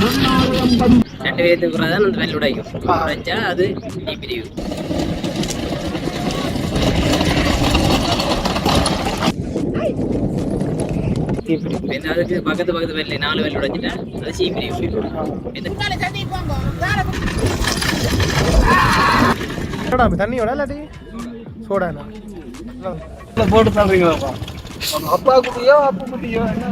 ரெண்டு പേര് பிறகு தான் அந்த வெள்ளை உடைக்கும் உடைச்சா அது டீ பிரிவு அதுக்கு பக்கத்து பக்கத்து வெள்ளை நாலு வெள்ளை உடைச்சிட்டா அது சீ பிரிவு சோடா தண்ணியோட இல்லாட்டி சோடா போட்டு தள்ளுறீங்களா அப்பா? குட்டியோ அப்பா குட்டியோ என்ன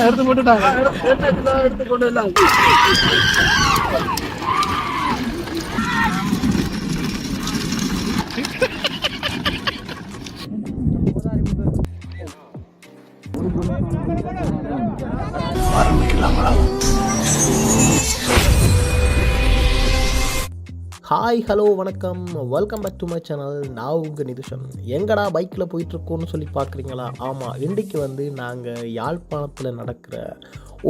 எடுத்து போட்டுட்டாங்க எடுத்து கொண்டு எல்லாம் ஹாய் ஹலோ வணக்கம். Welcome back to my channel நான் உங்கள் நிதிஷன். எங்கடா பைக்கில் போயிட்டுருக்கோன்னு சொல்லி பார்க்குறீங்களா? ஆமாம் இன்றைக்கு வந்து நாங்கள் யாழ்ப்பாணத்தில் நடக்கிற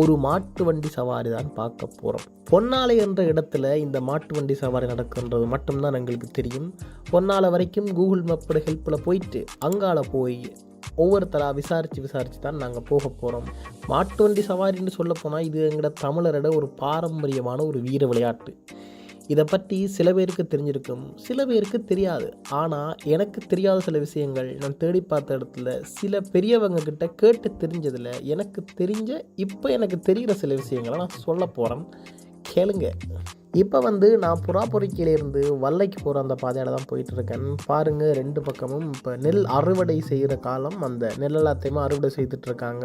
ஒரு மாட்டு வண்டி சவாரி தான் பார்க்க போகிறோம் பொன்னாலை என்ற இடத்துல இந்த மாட்டு வண்டி சவாரி நடக்குன்றது மட்டும்தான் எங்களுக்கு தெரியும். பொன்னாலை வரைக்கும் கூகுள் மேப்போட ஹெல்ப்பில் போயிட்டு அங்கால போய் ஒவ்வொருத்தராக விசாரித்து விசாரித்து தான் நாங்கள் போக போகிறோம் மாட்டு வண்டி சவாரின்னு சொல்ல போனால் இது எங்களோட தமிழரோட ஒரு பாரம்பரியமான ஒரு வீர விளையாட்டு. இதை பற்றி சில பேருக்கு தெரிஞ்சிருக்கும் சில பேருக்கு தெரியாது. ஆனால் எனக்கு தெரியாத சில விஷயங்கள் நான் தேடி பார்த்த இடத்துல சில பெரியவங்க கிட்ட கேட்டு தெரிஞ்சதில் எனக்கு தெரிஞ்ச இப்போ எனக்கு தெரிகிற சில விஷயங்களை நான் சொல்ல போகிறேன் கேளுங்க. இப்போ வந்து நான் புறாபுரிக்கையிலேருந்து வல்லைக்கு போகிற அந்த பாதையில் தான் போயிட்டுருக்கேன். பாருங்கள் ரெண்டு பக்கமும் இப்போ நெல் அறுவடை செய்கிற காலம் அந்த நெல் எல்லாத்தையுமே அறுவடை செய்துட்டு இருக்காங்க.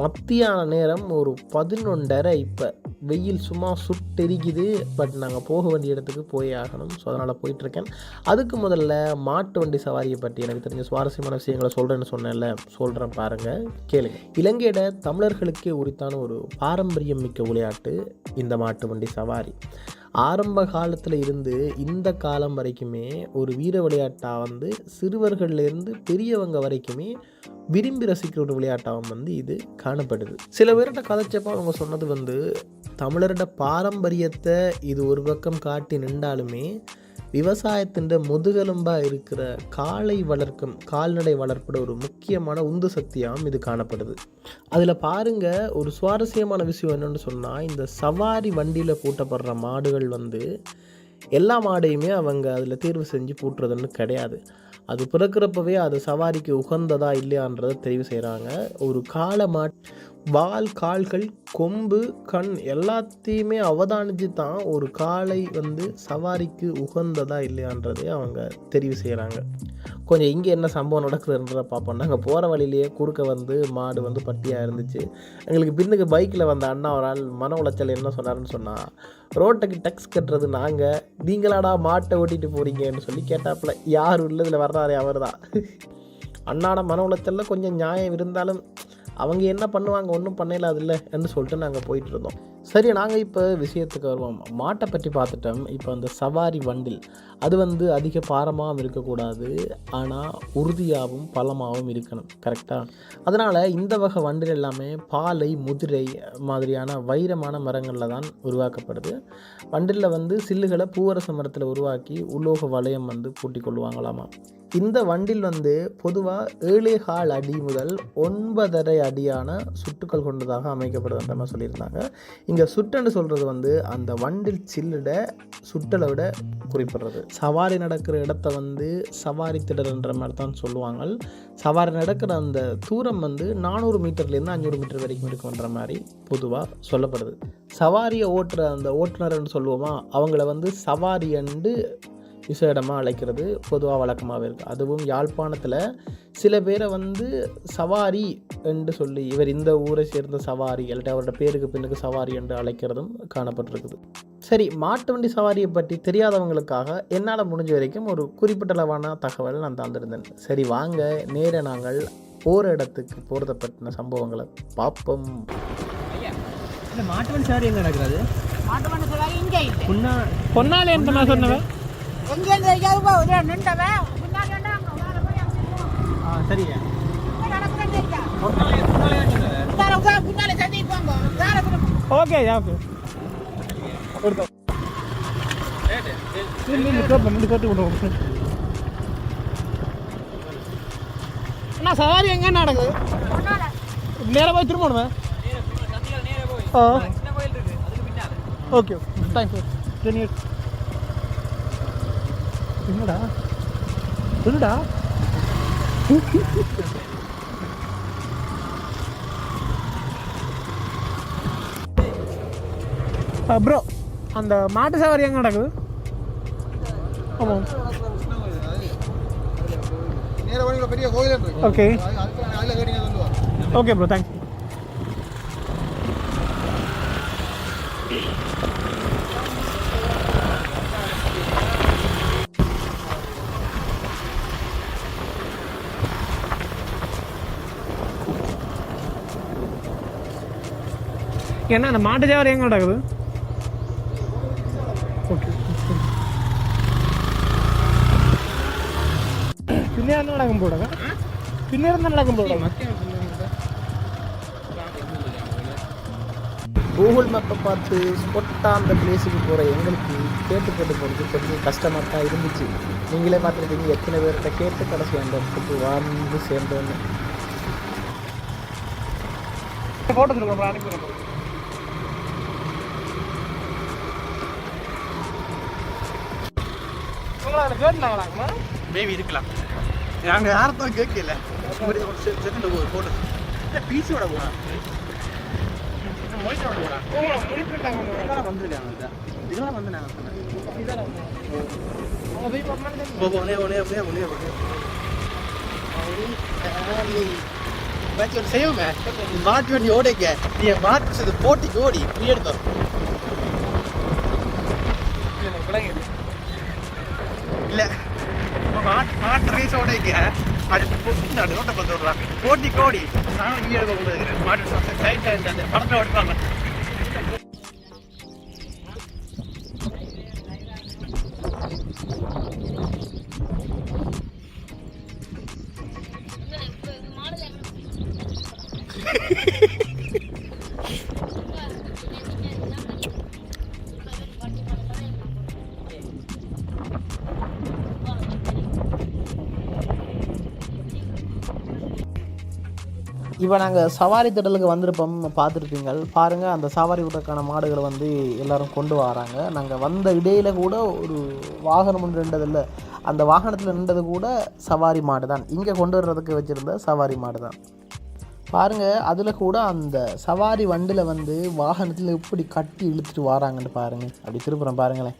மத்தியான நேரம் ஒரு பதினொன்றரை. இப்போ வெயில் சும்மா சுட்டெரிக்குது. பட் நாங்கள் போக வேண்டிய இடத்துக்கு போய் ஆகணும். ஸோ அதனால் போயிட்டுருக்கேன். அதுக்கு முதல்ல மாட்டு வண்டி சவாரியை பற்றி எனக்கு தெரிஞ்ச சுவாரஸ்யமான விஷயங்களை சொல்கிறேன்னு சொன்னேன்ல. சொல்கிறேன் பாருங்கள் கேளுங்க. இலங்கையோட தமிழர்களுக்கே உரித்தான ஒரு பாரம்பரியம் மிக்க விளையாட்டு இந்த மாட்டு வண்டி சவாரி. ஆரம்ப காலத்தில் இருந்து இந்த காலம் வரைக்குமே ஒரு வீர விளையாட்டாக வந்து சிறுவர்கள்லேருந்து பெரியவங்க வரைக்குமே விரும்பி ரசிக்கிற ஒரு விளையாட்டாகவும் வந்து இது காணப்படுது. சில பேர்கிட்ட கதைச்சப்போ அவங்க சொன்னது வந்து தமிழரோட பாரம்பரியத்தை இது ஒரு பக்கம் காட்டி நின்றாலுமே விவசாயத்தின் முதுகெலும்பாக இருக்கிற காளை வளர்க்கும் கால்நடை வளர்ப்பட ஒரு முக்கியமான உந்து சக்தியாகவும் இது காணப்படுது. அதில் பாருங்க ஒரு சுவாரஸ்யமான விஷயம் என்னென்னு சொன்னால் இந்த சவாரி வண்டியில் பூட்டப்படுற மாடுகள் வந்து எல்லா மாடையுமே அவங்க அதில் தேர்வு செஞ்சு பூட்டுறதுன்னு கிடையாது. அது பிறக்கிறப்பவே அது சவாரிக்கு உகந்ததா இல்லையான்றதை தெரிவு செய்கிறாங்க ஒரு காளை மாட் வால் கால்கள் கொம்பு கண் எல்லாத்தையுமே அவதானித்து தான் ஒரு காலை வந்து சவாரிக்கு உகந்ததா இல்லையான்றதை அவங்க தெரிவு செய்கிறாங்க கொஞ்சம் இங்கே என்ன சம்பவம் நடக்குதுன்றத பார்ப்போம். நாங்கள் போகிற வழியிலேயே குறுக்க வந்து மாடு வந்து பட்டியாக இருந்துச்சு. எங்களுக்கு பின்னுக்கு பைக்கில் வந்த அண்ணா ஒரு ஆள் மன உளைச்சல் என்ன சொன்னார்னு சொன்னால் ரோட்டுக்கு டெக்ஸ் கட்டுறது நாங்கள் நீங்களாடா மாட்டை ஓட்டிகிட்டு போகிறீங்கன்னு சொல்லி கேட்டாப்புல யார் உள்ளதில் வர்றாரு அவர் தான் அண்ணாட மன உளைச்சலில் கொஞ்சம் நியாயம் இருந்தாலும் அவங்க என்ன பண்ணுவாங்க? ஒன்றும் பண்ணல அது இல்லைன்னு சொல்லிட்டு நாங்கள் போயிட்டு இருந்தோம் சரி நாங்கள் இப்போ விஷயத்துக்கு வருவோம். மாட்டை பற்றி பார்த்துட்டோம். இப்போ அந்த சவாரி வண்டில். அது வந்து அதிக பாரமாகவும் இருக்கக்கூடாது. ஆனால் உறுதியாகவும் பலமாகவும் இருக்கணும். கரெக்டாக அதனால் இந்த வகை வண்டில் எல்லாமே பாலை முதிரை மாதிரியான வைரமான மரங்களில் தான் உருவாக்கப்படுது. வண்டிலில் வந்து சில்லுகளை பூவரச மரத்தில் உருவாக்கி உலோக வளையம் வந்து பூட்டி கொள்ளுவாங்களாமா இந்த வண்டில் வந்து பொதுவாக ஏழே கால் அடி முதல் ஒன்பதரை அடியான சுட்டுக்கள் கொண்டதாக அமைக்கப்படுதுன்ற மாதிரி சொல்லியிருந்தாங்க. இங்கே சுட்டுன்னு சொல்கிறது வந்து அந்த வண்டில் சில்லிட சுட்டலை விட குறிப்பிடுறது. சவாரி நடக்கிற இடத்த வந்து சவாரி திடல்ன்ற மாதிரி தான் சொல்லுவாங்க சவாரி நடக்கிற அந்த தூரம் வந்து நானூறு மீட்டர்லேருந்து அஞ்சூறு மீட்டர் வரைக்கும் இருக்குன்ற மாதிரி பொதுவாக சொல்லப்படுது. சவாரியை ஓட்டுற அந்த ஓட்டுநர்னு சொல்லுவோமா? அவங்கள வந்து சவாரி அண்டு விசேடமாக அழைக்கிறது பொதுவாக வழக்கமாகவே இருக்குது அதுவும் யாழ்ப்பாணத்தில் சில பேரை வந்து சவாரி என்று சொல்லி இவர் இந்த ஊரை சேர்ந்த சவாரி இல்லாட்டி அவரோட பேருக்கு பின்னுக்கு சவாரி என்று அழைக்கிறதும் காணப்பட்டிருக்குது. சரி மாட்டு வண்டி சவாரியை பற்றி தெரியாதவங்களுக்காக என்னால் முடிஞ்ச வரைக்கும் ஒரு குறிப்பிட்ட அளவான தகவல் நான் தந்திருந்தேன். சரி வாங்க நேர நாங்கள் போகிற இடத்துக்கு போகிறத பற்றின சம்பவங்களை பார்ப்போம். இந்த மாட்டு வண்டி சவாரி எங்கே நடக்கிறது மாட்டு மண்ணு சொல்லாது இங்கே பொன்னா பொன்னாலே சொன்னவன்? எங்கேருந்து நின்றவன்? மேலே போய் அங்கே நிற்கும். ஆ சரிங்க. Okay okay. அண்ணா சவாரி எங்கே நடக்குது? நேராக போய் திரும்பணுமே ஓகே தேங்க்ஸ் டென் இயர்ஸ் என்னடா? சொல்லுடா ப்ரோ அந்த மாட்டு சவாரி எங்கே நடக்குது? ஆமாம் ஓகே ஓகே ப்ரோ தேங்க்ஸ் என்ன அந்த மாட்டு ஜாவரி எங்கே நடக்குது ஓகே போடுங்க பின்னாடி தான் நடக்கும் போடுங்க கூகுள் மேப்பை பார்த்து ஸ்பொட்டாக அந்த பிளேஸுக்கு போகிற எங்களுக்கு கேட்டு கேட்டு போகிறது கொஞ்சம் கஷ்டமாக தான் இருந்துச்சு. நீங்களே பார்த்துருக்கீங்க எத்தனை பேர்கிட்ட கேட்டு கடைசி அந்த இடத்துக்கு வந்து சேர்ந்தோன்னு. ஃபோட்டோ திரும்ப அனுப்பி உங்களை கேட்டுனாங்களாங்கம்மா மேபி இருக்கலாம். நாங்கள் யார்தான் கேட்கல? ஒரு செகண்ட் ஒரு பீஸோட போகலாம் மொழிச்சோட போகலாம் உங்களை முடிச்சுட்டாங்க இதெல்லாம் வந்துருக்காங்க இதெல்லாம் வந்து நாங்கள் ஒன்னே ஒன்னே ஒன்னே ஒன்னே ஒன்னே. மேட்ச் ஒரு செய்வோங்க மாட்டு வண்டி ஓடிக்க. நீ மாட்டு இது போட்டிக்கு ஓடி நீ எடுத்தோம் இல்ல மாட்டு மாட்டு அடுத்து போட்டி நான் பார்த்து கோடி நானும் இங்கே எடுக்க மாட்டு சைட் சைட் அந்த படத்தில் ஓடுறாங்க இப்போ நாங்கள் சவாரி திடலுக்கு வந்திருப்போம். பார்த்துருப்பீங்க பாருங்கள் அந்த சவாரி விடுறதுக்கான மாடுகளை வந்து எல்லோரும் கொண்டு வராங்க. நாங்கள் வந்த இடையில கூட ஒரு வாகனம் ஒன்று நின்றதில்ல. அந்த வாகனத்தில் நின்றது கூட சவாரி மாடு தான் இங்கே கொண்டு வர்றதுக்கு வச்சுருந்த சவாரி மாடு தான் பாருங்கள் அதில் கூட அந்த சவாரி வண்டியில் வந்து வாகனத்தில் எப்படி கட்டி இழுத்துட்டு வராங்கன்னு பாருங்கள் அப்படி திருப்புறம் பாருங்களேன்.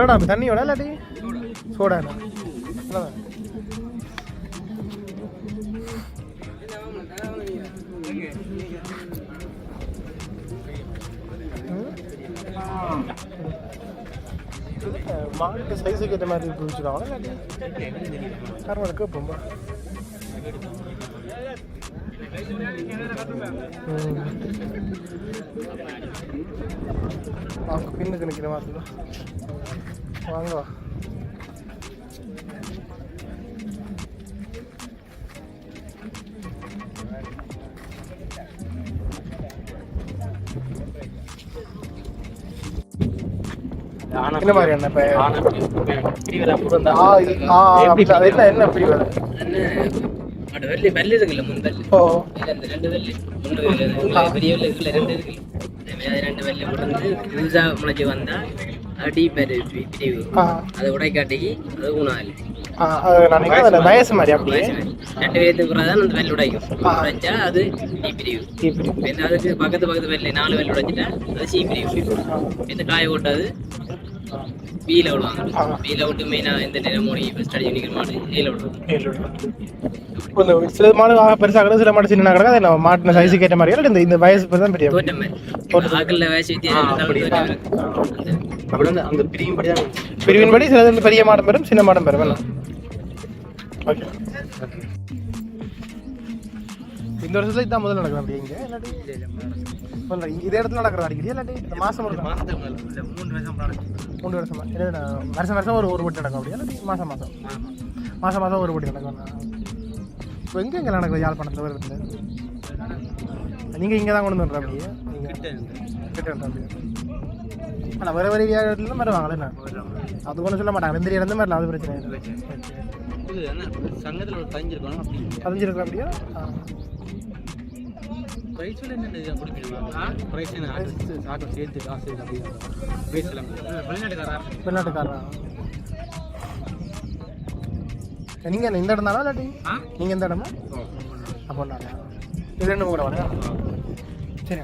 வேடா தண்ணியோட இல்லாட்டி? சோடா மாட்டு சைஸுக்கு ஏற்ற மாதிரி பிடிச்சிருக்காங்களா இல்லாட்டி கருவாடு கேட்போம்பா அவங்க பின்னுக்கு நிற்கிற மாதிரி. வாங்க என்ன மாதிரி என்ன இப்போ என்ன என்ன அப்படி பட் வெள்ளி வெள்ளி இருக்குல்ல முன் வெள்ளி. அந்த ரெண்டு வெள்ளி. ஒன்று பெரிய வெள்ளி இருக்குல்ல ரெண்டு இருக்குல்ல அது ரெண்டு வெள்ளி உடந்து புதுசாக முளைச்சி வந்தால் அடி பெரு பிரிவு அது உடைக்காட்டிக்கு அது உணவு வயசு மாதிரி அப்படியே. ரெண்டு பேருக்கு தான் அந்த வெள்ளி உடைக்கும். உடைச்சா அது பக்கத்து பக்கத்து வெள்ளி நாலு வெள்ளி உடைச்சிட்டா அது சி பிரிவு. காய ஓட்டாது. பியில் விடுவாங்க பியில் விட்டு மெயினாக எந்த நேரம் மூணு ஃபஸ்ட் அடி நிற்கிற மாடு ஏல விடுவாங்க சில மாடு பெருசாக கிடக்கு சில மாடு சின்ன கிடக்கு அது நம்ம மாட்டின சைஸுக்கு ஏற்ற மாதிரி இல்லை இந்த இந்த வயசு தான் பெரிய தோட்டம் மாதிரி ஆக்கல்ல வயசு வித்தியாசம் அந்த பிரியும் படி தான் பிரிவின்படி சிலது வந்து பெரிய மாடம் பெறும் சின்ன மாடம் பெறும் வேணும் ஓகே இந்த வருஷத்துல இதான் முதல்ல நடக்குது அப்படி இங்க இதே இடத்துல நடக்கிற அடிக்கடி இல்லாட்டி இந்த மாசம் ஒரு மூணு வருஷம் நடக்கும் மூணு வருஷமா? வருஷம் வருஷம் ஒரு ஒரு போட்டி நடக்கும் அப்படியா இல்லாட்டி மாசம் மாசம். மாசம் மாசம் ஒரு போட்டி நடக்கும். இப்போ எங்கே எங்கே நடக்குது? யாழ்ப்பாணத்தில் வருது நீங்கள் இங்கே தான் கொண்டு வந்துடுற அப்படியே? கிட்ட அப்படியே. ஆனால் வேறு வேறு இடத்துல தான் வருவாங்களே என்ன? அது ஒன்றும் சொல்ல மாட்டாங்க. இந்த இடம் மாதிரி அது பிரச்சனை இல்லை. சங்கத்தில் அப்படி பதிஞ்சிருக்கா அப்படியா? என்ன கொடுப்பீங்களா ப்ரைஸ் என்ன ஆட்டு சேர்த்து காசு ப்ரைஸ் எல்லாம் வெளிநாட்டுக்காரா வெளிநாட்டுக்காரரா? நீங்கள் என்ன இந்த இடம் தானா இல்லாட்டி நீங்கள் எந்த இடமா? அப்போ நான் இது ரெண்டு கூட வரேன். சரி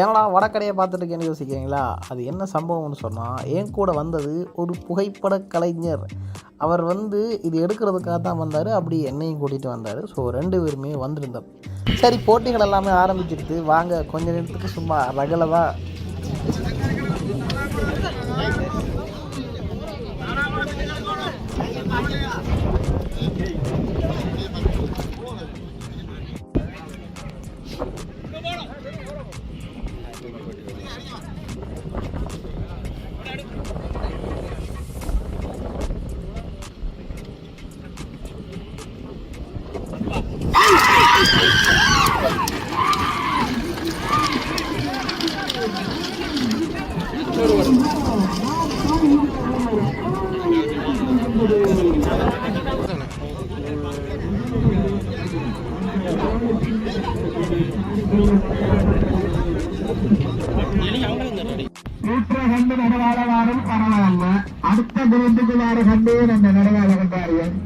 ஏன்னா வடக்கடையை பார்த்துட்டுருக்கேன்னு யோசிக்கிறீங்களா? அது என்ன சம்பவம்னு சொன்னால் என் கூட வந்தது ஒரு புகைப்பட கலைஞர். அவர் வந்து இது எடுக்கிறதுக்காக தான் வந்தார் அப்படி என்னையும் கூட்டிகிட்டு வந்தார். ஸோ ரெண்டு பேருமே வந்திருந்தோம். சரி போட்டிகள் எல்லாமே ஆரம்பிச்சிடுது வாங்க கொஞ்ச நேரத்துக்கு சும்மா ரகலை தான் கண்டு நடுவாளவாரும் பரவாயில்ல அடுத்த குருந்துக்குள்ளார கண்டு அந்த நடுவாள கண்டாரியன்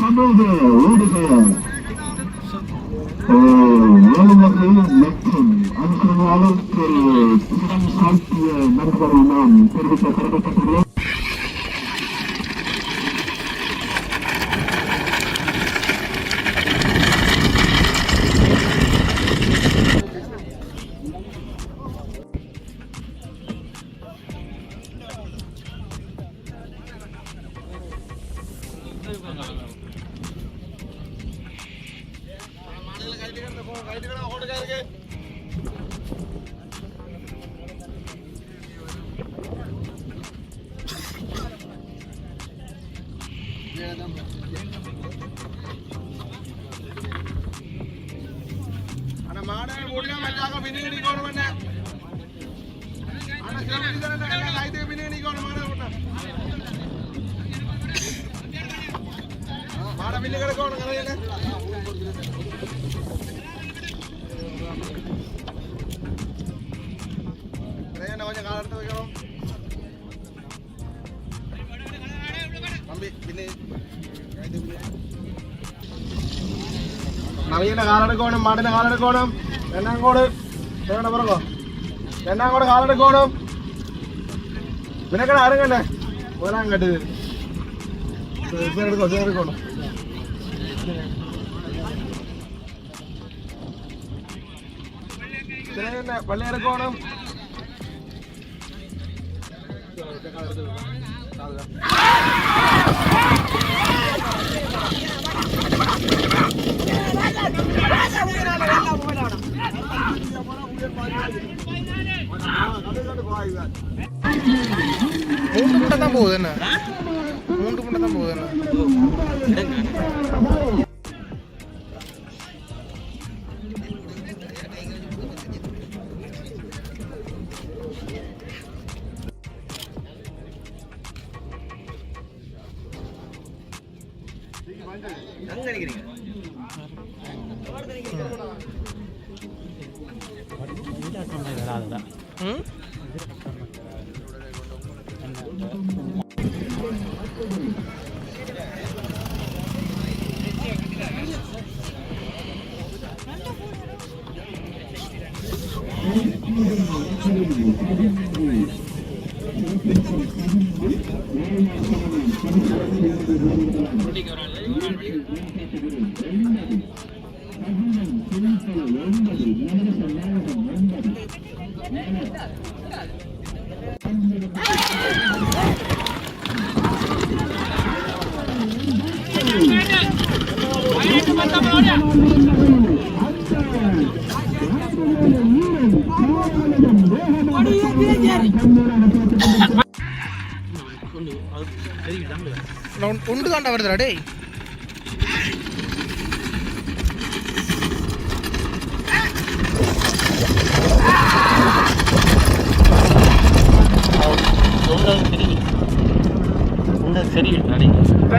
சமூக ஊடகம் மாடை பின்ன கிடக்கணும் கரையில கரையண்ணா கொஞ்சம் கால எடுத்து வைக்கணும் தம்பி பின்னே നവീന കാലെടുക്കണം മാടിന്റെ കാലെടുക്കണം രണ്ടാങ്കോട് വേണ്ട പറഞ്ഞോ രണ്ടാങ്കോട് കാലെടുക്കണം പിന്നക്കട ആരും പോരാൻ കേട്ടത് എടുക്കോ എടുക്കണം പള്ളി എടുക്കണം மூன்று முட்டை தான் போகுது என்ன மூன்று முட்டை தான் போகுது என்ன ம்? உண்டு தாண்டா வருதுடா டேய். சரி இப்போ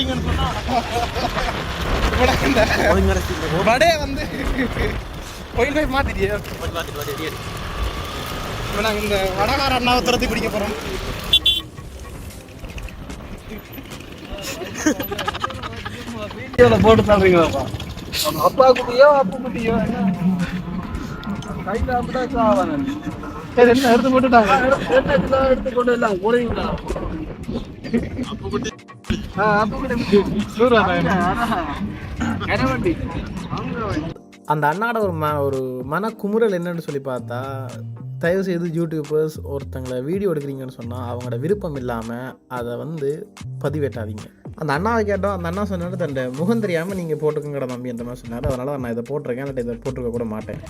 பார்த்தீங்கன்னு சொன்னா வடே வந்து கோயில் போய் மாத்திட்டியே. இப்போ நாங்கள் இந்த வடகார அண்ணாவை துரத்தி பிடிக்க போகிறோம் போட்டு தள்ளுறீங்களா அப்பா குட்டியோ அப்பா குட்டியோ? கையில் அப்படிதான் சரி என்ன எடுத்து போட்டுட்டாங்க? எடுத்து கொண்டு எல்லாம் கனவண்டி அந்த அண்ணாட ஒரு ம ஒரு மன குமுறல் என்னன்னு சொல்லி பார்த்தா தயவு செய்து யூடியூபர்ஸ் ஒருத்தங்களை வீடியோ எடுக்கிறீங்கன்னு சொன்னால் அவங்களோட விருப்பம் இல்லாமல் அதை வந்து பதிவேட்டாதீங்க அந்த அண்ணாவை கேட்டோம். அந்த அண்ணா சொன்னாரு தன் முகம் தெரியாமல் நீங்கள் போட்டுக்கோங்கட தம்பி அந்த மாதிரி சொன்னார். அதனால நான் இதை போட்டிருக்கேன். இல்லாட்டி இதை போட்டிருக்க கூட மாட்டேன்.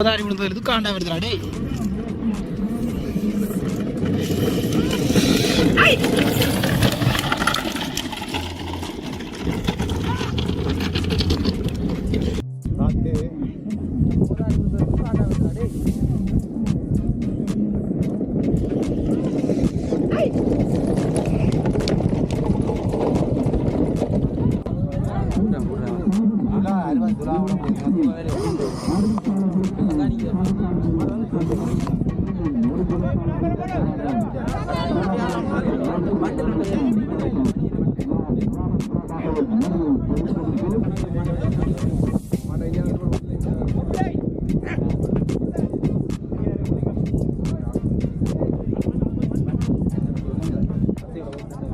தாடி விழுந்தது இது காண்டா வருதுடா டேய்.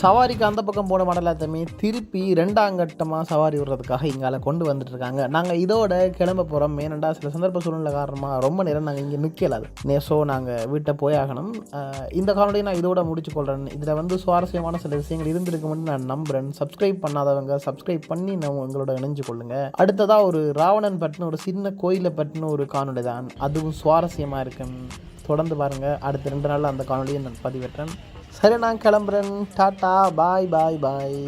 சவாரிக்கு அந்த பக்கம் போன மாடல் எல்லாத்தையுமே திருப்பி ரெண்டாம் கட்டமாக சவாரி விடுறதுக்காக இங்கால கொண்டு வந்துட்டு இருக்காங்க நாங்கள் இதோட கிளம்ப போகிறோம் ஏனண்டா சில சந்தர்ப்ப சூழ்நிலை காரணமாக ரொம்ப நேரம் நாங்கள் இங்கே நிற்கலாது நே ஸோ நாங்கள் வீட்டை போய் ஆகணும். இந்த காணொலியை நான் இதோட முடிச்சு கொள்கிறேன் இதில் வந்து சுவாரஸ்யமான சில விஷயங்கள் இருந்திருக்கும்னு நான் நம்புகிறேன் சப்ஸ்கிரைப் பண்ணாதவங்க சப்ஸ்கிரைப் பண்ணி நம்ம உங்களோட இணைஞ்சு கொள்ளுங்க. அடுத்ததாக ஒரு ராவணன் பட்டின ஒரு சின்ன கோயிலை பற்றின ஒரு காணொலி தான். அதுவும் சுவாரஸ்யமாக இருக்கும். தொடர்ந்து பாருங்கள் அடுத்த ரெண்டு நாளில் அந்த காணொலியை நான் பதிவேற்றேன். சரி நான் கிளம்புறேன். Tata bye bye bye.